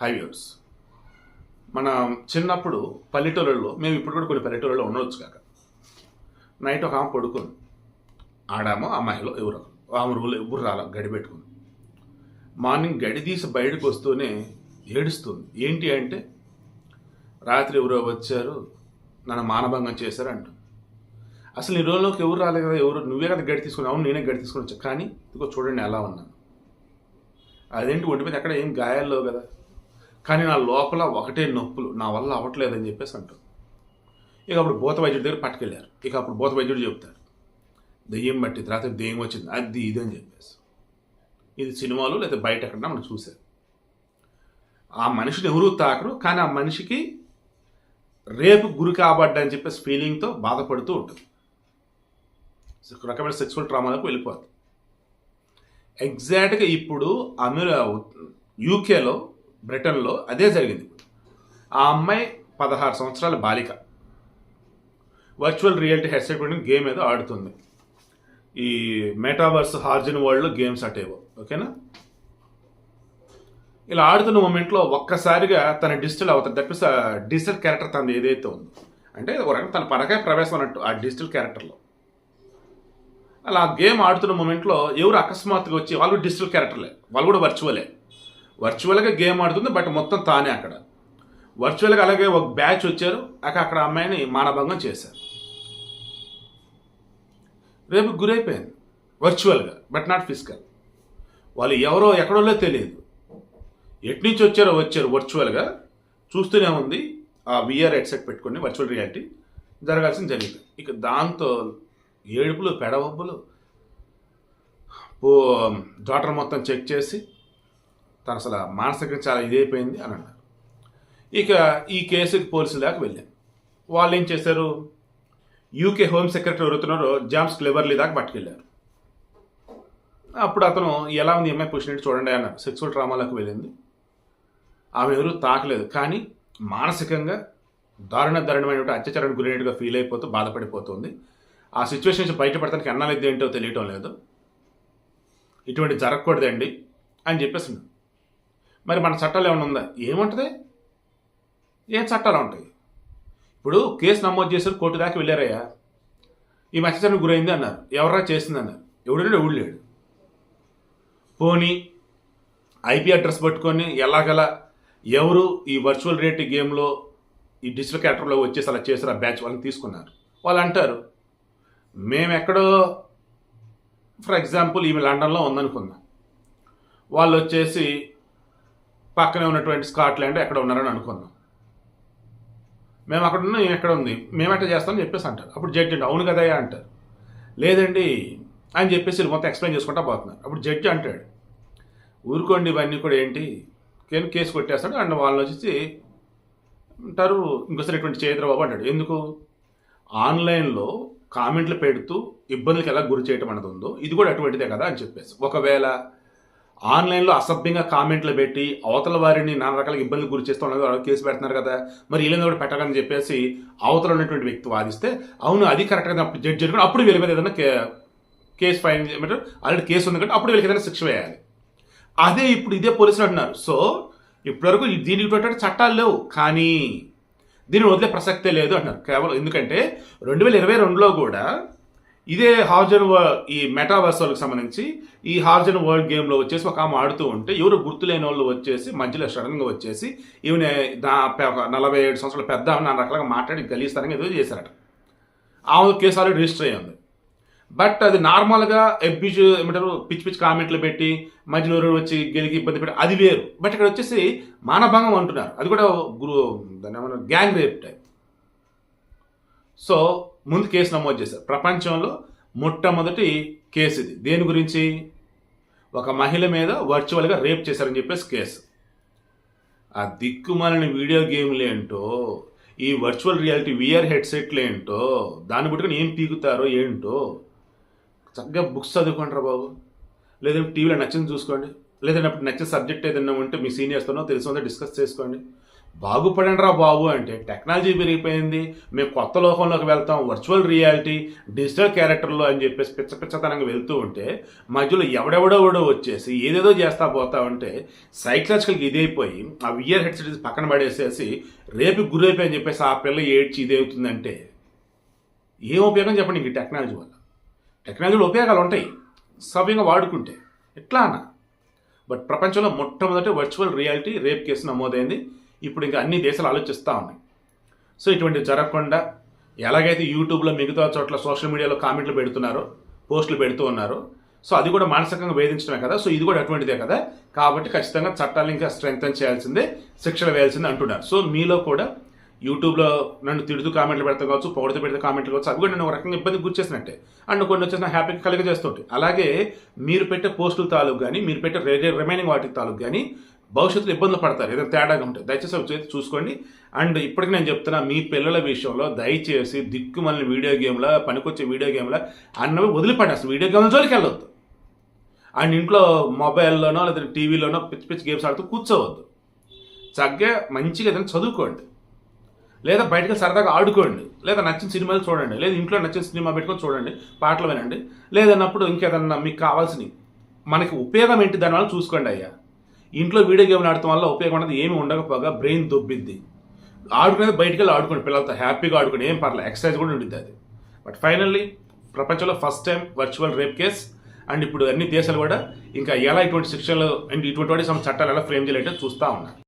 Highways. మన చిన్నప్పుడు పల్లెటూళ్ళలో మేము ఇప్పుడు కూడా కొన్ని పల్లెటూళ్ళలో ఉండవచ్చు కాక. నైట్ ఒక ఆమె పడుకుని ఆడామో అమ్మాయిలో ఎవరో ఆమె రూలు ఎవరు రాల గడి పెట్టుకుని మార్నింగ్ గడి తీసి బయటకు వస్తూనే ఏడుస్తుంది. ఏంటి అంటే రాత్రి ఎవరో వచ్చారు నన్ను మానభంగం చేశారు అంట అసలు ఈ రోజులోకి ఎవరు రాలేదు కదా ఎవరు నువ్వే కదా గడి తీసుకుని అవును నేనే గడి తీసుకుని వచ్చా. కానీ ఇదిగో చూడండి ఎలా ఉన్నాను. అదేంటి ఒంటి మీద ఎక్కడ ఏం గాయాల్లో కదా. కానీ నా లోపల ఒకటే నొప్పులు నా వల్ల అవ్వట్లేదని చెప్పేసి అంటారు. ఇక అప్పుడు భూత వైద్యుడి దగ్గర పట్టుకెళ్ళారు. ఇక అప్పుడు భూత వైద్యుడు చెప్తాడు దెయ్యం బట్టి తర్వాత దెయ్యం వచ్చింది అది ఇది అని చెప్పేసి. ఇది సినిమాలు లేదా బయట ఎక్కడన్నా మనం చూసారు ఆ మనిషిని ఎవరు తాకరు కానీ ఆ మనిషికి రేపు గురి కాబడ్డా అని చెప్పేసి ఫీలింగ్తో బాధపడుతూ ఉంటుంది. రకమైన సెక్సువల్ ట్రామాలకు వెళ్ళిపోతుంది ఎగ్జాక్ట్గా ఇప్పుడు అమెరి యూకేలో బ్రిటన్లో అదే జరిగింది. ఆ అమ్మాయి పదహారు సంవత్సరాల బాలిక. వర్చువల్ రియాలిటీ హెడ్సెట్ పెట్టుకుని గేమ్ ఏదో ఆడుతుంది. ఈ మెటావర్స్ హార్జన్ వరల్డ్లో గేమ్స్ అటేవో ఓకేనా? ఇలా ఆడుతున్న మూమెంట్లో ఒక్కసారిగా తన డిజిటల్ అవుతుంది దట్ డిజిటల్ క్యారెక్టర్ తనది ఏదైతే ఉందో అంటే ఒక రకంగా తన పరకాయ ప్రవేశం అన్నట్టు ఆ డిజిటల్ క్యారెక్టర్లో. అలా గేమ్ ఆడుతున్న మూమెంట్లో ఎవరు అకస్మాత్తుగా వచ్చి వాళ్ళు డిజిటల్ క్యారెక్టర్లే వాళ్ళు కూడా వర్చువలే. వర్చువల్గా గేమ్ ఆడుతుంది బట్ మొత్తం తానే అక్కడ. వర్చువల్గా అలాగే ఒక బ్యాచ్ వచ్చారు అక్కడ అక్కడ అమ్మాయిని మానభంగం చేశారు. రేపు గురైపోయింది వర్చువల్గా బట్ నాట్ ఫిజికల్. వాళ్ళు ఎవరో ఎక్కడోలో తెలియదు. ఎట్నుంచి వచ్చారో వచ్చారు వర్చువల్గా చూస్తూనే ఉంది. ఆ విఆర్ హెడ్సెట్ పెట్టుకుని వర్చువల్ రియాలిటీ జరగాల్సింది జరిగింది. ఇక దాంతో ఏడుపులు పెడవబ్బులు డాక్టర్ మొత్తం చెక్ చేసి తను అసలు మానసికంగా చాలా ఇదైపోయింది అని అన్నారు. ఇక ఈ కేసుకి పోలీసుల దాకా వెళ్ళాం వాళ్ళు ఏం చేశారు? యూకే హోమ్ సెక్రటరీ ఎవరుతున్నారో జామ్స్ క్లెవర్లీ దాకా పట్టుకెళ్ళారు. అప్పుడు అతను ఎలా ఉంది ఎంఐ పొజిషన్ చూడండి అన్నారు. సెక్సువల్ డ్రామాలకు వెళ్ళింది. ఆమె ఎవరు? తాకలేదు. కానీ మానసికంగా దారుణ దారుణమైన అత్యాచారానికి గురైనట్టుగా ఫీల్ అయిపోతూ బాధపడిపోతుంది. ఆ సిచ్యువేషన్ నుంచి బయటపడటానికి అన్నాలేదు ఏంటో తెలియటం లేదు. ఇటువంటి జరగకూడదండి అని చెప్పేసి మరి మన చట్టాలు ఏమైనా ఉందా? ఏముంటుంది? ఏం చట్టాలు ఉంటాయి? ఇప్పుడు కేసు నమోదు చేశారు కోర్టు దాకా వెళ్ళారయ్యా. ఈ అత్యాచారానికి గురైంది అన్నారు. ఎవరా చేసింది అన్నారు. ఎవడంటే ఎవడు లేడు? పోనీ ఐపీ అడ్రస్ పట్టుకొని ఎలాగలా ఎవరు ఈ వర్చువల్ రేట్ గేమ్లో ఈ డిజిటల్ క్యారెక్టర్లో వచ్చేసి అలా చేసిన ఆ బ్యాచ్ వాళ్ళని తీసుకున్నారు. వాళ్ళు అంటారు మేము ఎక్కడో ఫర్ ఎగ్జాంపుల్ ఈమె లండన్లో ఉందనుకుందాం. వాళ్ళు వచ్చేసి పక్కనే ఉన్నటువంటి స్కాట్లాండ్ ఎక్కడ ఉన్నారని అనుకుందాం. మేము అక్కడ ఉన్నాం ఎక్కడ ఉంది? మేము ఎట్లా చేస్తామని చెప్పేసి అంటారు. అప్పుడు జడ్జి అంటే అవును కదయ్యా అంటారు. లేదండి అని చెప్పేసి మొత్తం ఎక్స్ప్లెయిన్ చేసుకుంటా పోతున్నారు. అప్పుడు జడ్జి అంటాడు ఊరుకోండి ఇవన్నీ కూడా ఏంటి? కేసు కేసు కొట్టేస్తాడు అండ్ వాళ్ళని వచ్చేసి అంటారు ఇంకోసారి ఇటువంటి చేయదురా బాబు అంటాడు. ఎందుకు? ఆన్లైన్లో కామెంట్లు పెడుతూ ఇబ్బందులకు ఎలా గురి చేయటం అనేది ఉందో ఇది కూడా అటువంటిదే కదా అని చెప్పేసి. ఒకవేళ ఆన్లైన్లో అసభ్యంగా కామెంట్లు పెట్టి అవతల వారిని నానా రకాల ఇబ్బందులు గురి చేస్తూ ఉన్నది కేసు పెడుతున్నారు కదా మరి వీళ్ళని కూడా పెట్టాలని చెప్పేసి అవతల ఉన్నటువంటి వ్యక్తి వాదిస్తే అవును అది కరెక్ట్ కదా అప్పుడు జడ్జి అనుకుని అప్పుడు వీళ్ళ మీద ఏదైనా కే- కేసు ఫైన్ చేయమంటారు ఆల్రెడీ కేసు ఉంది కాబట్టి అప్పుడు వీళ్ళకి ఏదైనా శిక్ష వేయాలి. అదే ఇప్పుడు ఇదే పోలీసులు అంటున్నారు. సో ఇప్పటివరకు దీనికి చట్టాలు లేవు. కానీ దీన్ని వదిలే ప్రసక్తే లేదు అంటున్నారు. కేవలం ఎందుకంటే రెండు వేల ఇరవై రెండులో కూడా ఇదే హార్జన్ వర్- ఈ మెటావర్స్ వాళ్ళకి సంబంధించి ఈ హార్జన్ వరల్డ్ గేమ్లో వచ్చేసి ఒక ఆమె ఆడుతూ ఉంటే ఎవరు గుర్తులేని వాళ్ళు వచ్చేసి మధ్యలో సడన్గా వచ్చేసి ఈమె నా ఒక నలభై ఏడు సంవత్సరాల పెద్ద ఆమె నాన్న రకాలుగా మాట్లాడి గలీస్తారని ఏదో చేశారట. ఆమె కేసు ఆల్రెడీ రిజిస్టర్ అయ్యింది. బట్ అది నార్మల్గా ఎబ్బిజ్ ఏమంటారు పిచ్చి పిచ్చి కామెంట్లు పెట్టి మధ్యలో ఎవరు వచ్చి గెలికి ఇబ్బంది పెట్టి అది వేరు. బట్ ఇక్కడ వచ్చేసి మానభంగం అంటున్నారు. అది కూడా గురు దాన్ని ఏమన్నా గ్యాంగ్ రేప్ టైప్. సో ముందు కేసు నమోదు చేశారు. ప్రపంచంలో మొట్టమొదటి కేసు ఇది. దేని గురించి? ఒక మహిళ మీద వర్చువల్గా రేప్ చేశారని చెప్పేసి కేసు. ఆ దిక్కుమాలిన వీడియో గేమ్లు ఏంటో ఈ వర్చువల్ రియాలిటీ విఆర్ హెడ్సెట్లు ఏంటో దాన్ని పట్టుకుని ఏం పీకుతారో ఏంటో చక్కగా బుక్స్ చదువుకుంటారా బాబు? లేదంటే టీవీలో నచ్చింది చూసుకోండి. లేదంటే నచ్చే నచ్చిన సబ్జెక్ట్ ఏదైనా ఉంటే మీ సీనియర్స్తోనో తెలిసినదో డిస్కస్ చేసుకోండి. బాగుపడండి రా బాబు అంటే టెక్నాలజీ పెరిగిపోయింది. మేము కొత్త లోకంలోకి వెళ్తాం వర్చువల్ రియాలిటీ డిజిటల్ క్యారెక్టర్లో అని చెప్పేసి పిచ్చ పిచ్చతనంగా వెళ్తూ ఉంటే మధ్యలో ఎవడెవడెవడో వచ్చేసి ఏదేదో చేస్తా పోతా ఉంటే సైకలాజికల్గా ఇదైపోయి ఆ వియర్ హెడ్సెట్ పక్కన పడేసేసి రేపు గురైపోయి అని చెప్పేసి ఆ పిల్ల ఏడ్చి ఇదేవుతుందంటే ఏం ఉపయోగం చెప్పండి ఇంక ఈ టెక్నాలజీ వల్ల? టెక్నాలజీలో ఉపయోగాలు ఉంటాయి సవ్యంగా వాడుకుంటే ఎట్లా అన్న? బట్ ప్రపంచంలో మొట్టమొదటి వర్చువల్ రియాలిటీ రేప్ కేసు నమోదైంది. ఇప్పుడు ఇంకా అన్ని దేశాలు ఆలోచిస్తూ ఉన్నాయి. సో ఇటువంటి జరగకుండా ఎలాగైతే యూట్యూబ్లో మిగతా చోట్ల సోషల్ మీడియాలో కామెంట్లు పెడుతున్నారో పోస్టులు పెడుతూ ఉన్నారు సో అది కూడా మానసికంగా వేధించడమే కదా. సో ఇది కూడా అటువంటిదే కదా. కాబట్టి ఖచ్చితంగా చట్టాలు ఇంకా స్ట్రెంగ్తన్ చేయాల్సిందే శిక్షలు వేయాల్సిందే అంటున్నారు. సో మీలో కూడా యూట్యూబ్లో నన్ను తిడుతూ కామెంట్లు పెడతా కావచ్చు పొగడుతూ పెడితే కామెంట్లు కావచ్చు అవి కూడా నేను ఒక రకంగా ఇబ్బంది గుర్చేసినట్టే అండ్ కొన్ని వచ్చేసిన హ్యాపీగా కలిగజేస్తుంటాయి. అలాగే మీరు పెట్టే పోస్టుల తాలూకు కానీ మీరు పెట్టే రిమైనింగ్ వాటి తాలూకు కానీ భవిష్యత్తులో ఇబ్బందులు పడతారు. ఏదైనా తేడాగా ఉంటాయి దయచేసి అవి చూసుకోండి. అండ్ ఇప్పటికి నేను చెప్తున్నా మీ పిల్లల విషయంలో దయచేసి దిక్కుమల్ని వీడియో గేమ్ల పనికొచ్చే వీడియో గేమ్ల అన్నవి వదిలిపడి అసలు వీడియో గేమ్ల జోలికి వెళ్ళొద్దు. అండ్ ఇంట్లో మొబైల్లోనో లేదా టీవీలోనో పిచ్చి పిచ్చి గేమ్స్ ఆడుతూ కూర్చోవద్దు. చక్కగా మంచిగా ఏదైనా చదువుకోండి. లేదా బయటకు సరదాగా ఆడుకోండి. లేదా నచ్చిన సినిమాలు చూడండి. లేదా ఇంట్లో నచ్చిన సినిమా పెట్టుకొని చూడండి. పాటలు వినండి. లేదన్నప్పుడు ఇంకేదన్నా మీకు కావాల్సినవి. మనకి ఉపయోగం ఏంటి దానివల్ల చూసుకోండి అయ్యా. ఇంట్లో వీడియో గేమ్లు ఆడటం వల్ల ఉపయోగం అనేది ఏమి ఉండకపోగా బ్రెయిన్ దొబ్బిద్ది. ఆడుకునేది బయటికి వెళ్ళి ఆడుకోండి పిల్లలతో హ్యాపీగా ఆడుకోండి ఏం పర్లేదు ఎక్సర్సైజ్ కూడా ఉండిద్ది అది. బట్ ఫైనల్లీ ప్రపంచంలో first time virtual rape case and ఇప్పుడు అన్ని దేశాలు కూడా ఇంకా ఎలా ఇటువంటి శిక్షలు అండ్ ఇటువంటి వాటి చట్టాలు ఎలా ఫ్రేమ్ చేయాలంటే చూస్తూ ఉన్నారు